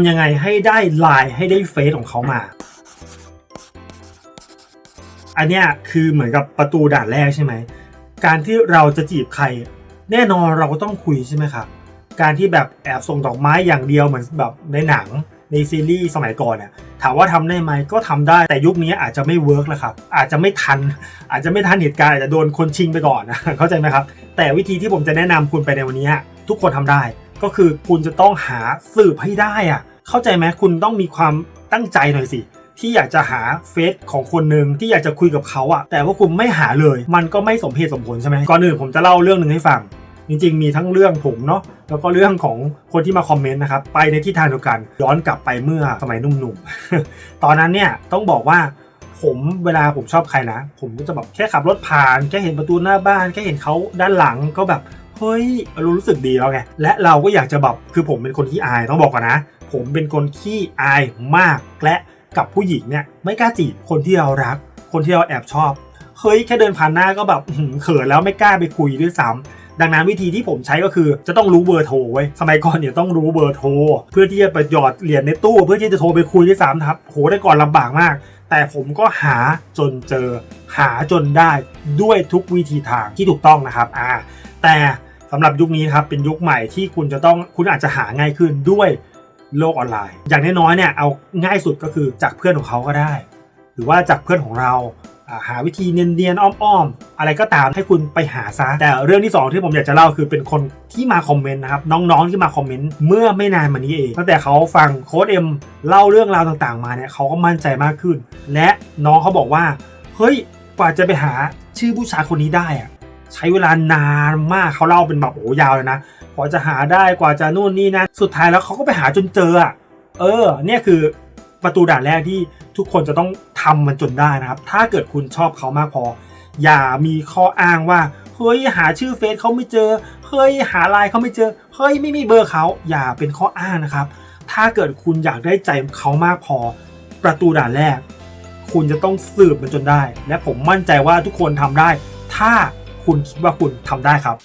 ำยังไงให้ได้ไลน์ให้ได้เฟซของเขามา อันเนี้ยคือเหมือนกับประตูด่านแรกใช่ไหม การที่เราจะจีบใคร แน่นอนเราก็ต้องคุยใช่ไหมครับ การที่แบบแอบส่งดอกไม้อย่างเดียวเหมือนแบบในหนังในซีรีส์สมัยก่อนเนี่ยถามว่าทำได้ไหมก็ทำได้แต่ยุคนี้อาจจะไม่เวิร์กแล้วครับอาจจะไม่ทัน อาจจะไม่ทันเหตุการณ์อาจจะโดนคนชิงไปก่อนนะเข้าใจไหมครับ แต่วิธีที่ผมจะแนะนำคุณไปในวันนี้ ทุกคนทำได้ ก็คือคุณจะต้องหาสืบให้ได้อะเข้าใจไหมคุณต้องมีความตั้งใจหน่อยสิที่อยากจะหาเฟซของคนหนึ่งที่อยากจะคุยกับเขาอะแต่ว่าคุณไม่หาเลย มันก็ไม่สมเหตุสมผลใช่ไหมก่อนอื่นผมจะเล่าเรื่องหนึ่งให้ฟัง จริงๆ มีทั้งเรื่องผมเนาะแล้วก็เรื่องของคนที่มาคอมเมนต์นะครับ ไปในทิศทางเดียวกัน ย้อนกลับไปเมื่อสมัยหนุ่มๆ ตอนนั้นเนี่ยต้องบอกว่าผมเวลาผมชอบใครนะ ผมก็จะแบบแค่ขับรถผ่าน แค่เห็นประตูหน้าบ้าน แค่เห็นเขาด้านหลังก็แบบ เฮ้ยรู้สึกดีแล้วไงและเราก็อยากจะแบบคือผมเป็นคนที่อายต้องบอกก่อนนะ ผมเป็นคนที่อายมากและกับผู้หญิงเนี่ยไม่กล้าจีบคนที่เรารัก คนที่เราแอบชอบเฮ้ยแค่เดินผ่านหน้าก็แบบเขินแล้วไม่กล้าไปคุยด้วยซ้ำดังนั้นวิธีที่ผมใช้ก็คือจะต้องรู้เบอร์โทรไว้สมัยก่อนเนี่ยต้องรู้เบอร์โทร เพื่อที่จะไปหยอดเหรียญในตู้ เพื่อที่จะโทรไปคุยด้วยซ้ำครับโหแต่ก่อนลำบากมาก แต่ผมก็หาจนเจอ หาจนได้ด้วยทุกวิธีทางที่ถูกต้องนะครับอ่าแต่ สำหรับยุคนี้ครับเป็นยุคใหม่ที่คุณจะต้องคุณอาจจะหาง่ายขึ้นด้วยโลกออนไลน์ อย่างน้อยๆเนี่ยเอาง่ายสุดก็คือจากเพื่อนของเขาก็ได้ หรือว่าจากเพื่อนของเราหาวิธีเนียนๆอ้อมๆอะไรก็ตามให้คุณไปหาซะแต่เรื่องที่ 2 ที่ผมอยากจะเล่าคือเป็นคนที่มาคอมเมนต์นะครับน้องๆที่มาคอมเมนต์เมื่อไม่นานมานี้เองตั้งแต่เขาฟังโค้ดเอ็มเล่าเรื่องราวต่างๆ มาเนี่ยเขาก็มั่นใจมากขึ้น และน้องเขาบอกว่า เฮ้ยกว่าจะไปหาชื่อผู้ชายคนนี้ได้อะ ใช้เวลานานมากเขาเล่าเป็นแบบโอ้ยาวเลยนะกว่าจะหาได้กว่าจะนู่นนี่นะสุดท้ายแล้วเขาก็ไปหาจนเจออะเออ เนี่ยคือประตูด่านแรกที่ทุกคนจะต้องทำมันจนได้นะครับ ถ้าเกิดคุณชอบเขามากพอ อย่ามีข้ออ้างว่าเฮ้ยหาชื่อเฟซเขาไม่เจอเฮ้ยหาไลน์เขาไม่เจอเฮ้ยไม่มีเบอร์เขาอย่าเป็นข้ออ้างนะครับ ถ้าเกิดคุณอยากได้ใจเขามากพอ ประตูด่านแรก คุณจะต้องสืบมันจนได้ และผมมั่นใจว่าทุกคนทำได้ ถ้า คุณคิดว่าคุณทำได้ครับ